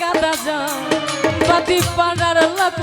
কাদা যা পাড়ার লোক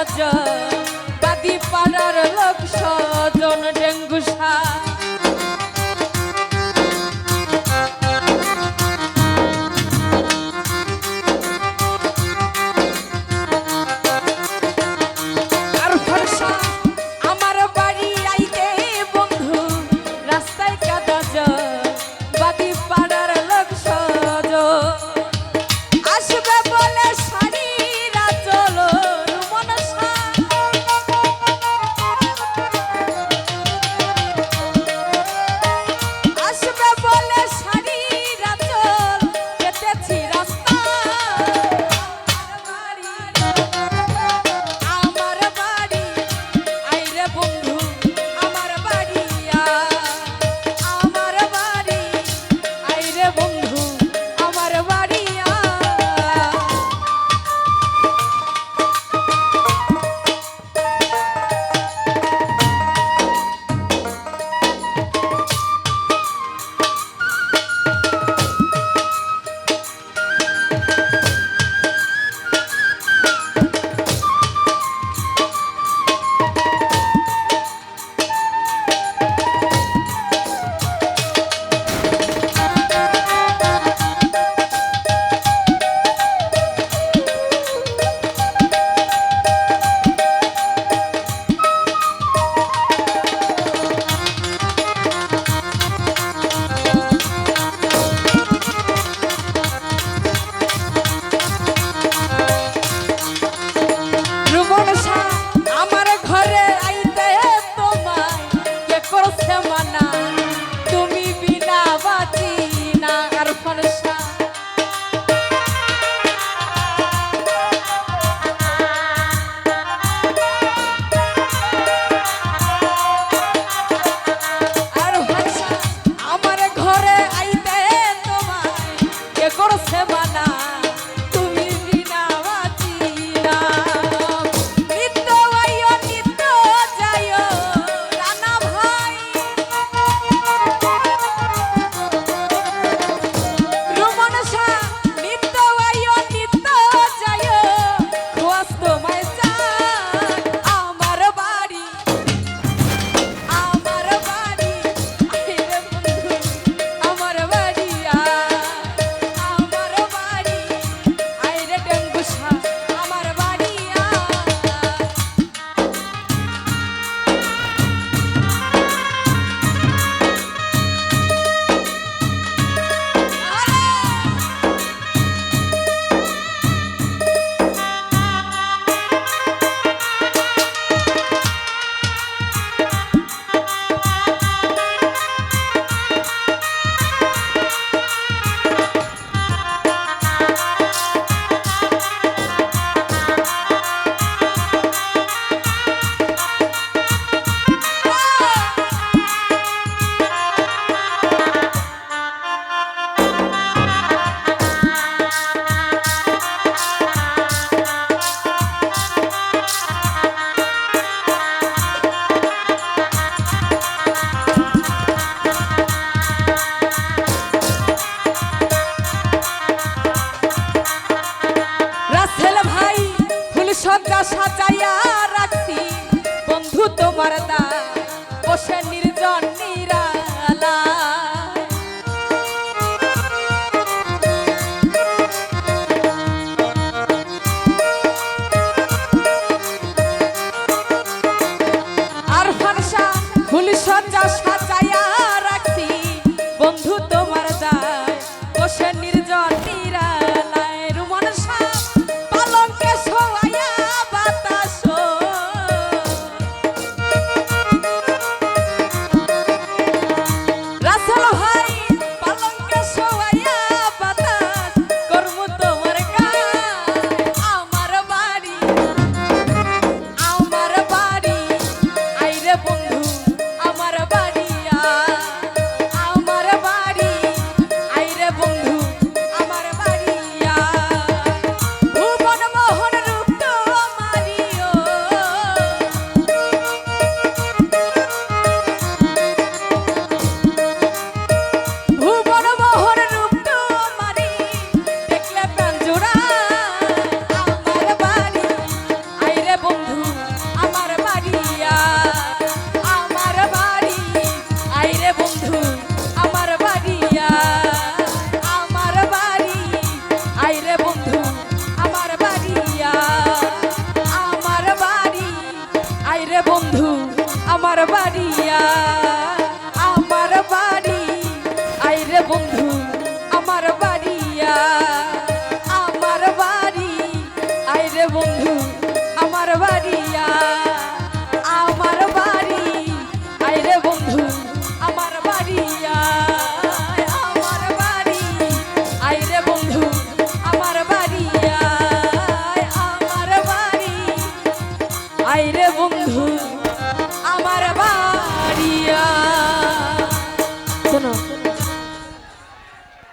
রাজা বাদি পাড়ার লোক সজন ডেঙ্গুসা বুকটা সাজাইয়া রাখছি। বন্ধু, তোমার দা বসে নির্জন নিরালা। আর ফারসা, ফুল সজ্জা সাজাইয়া রাখছি। বন্ধু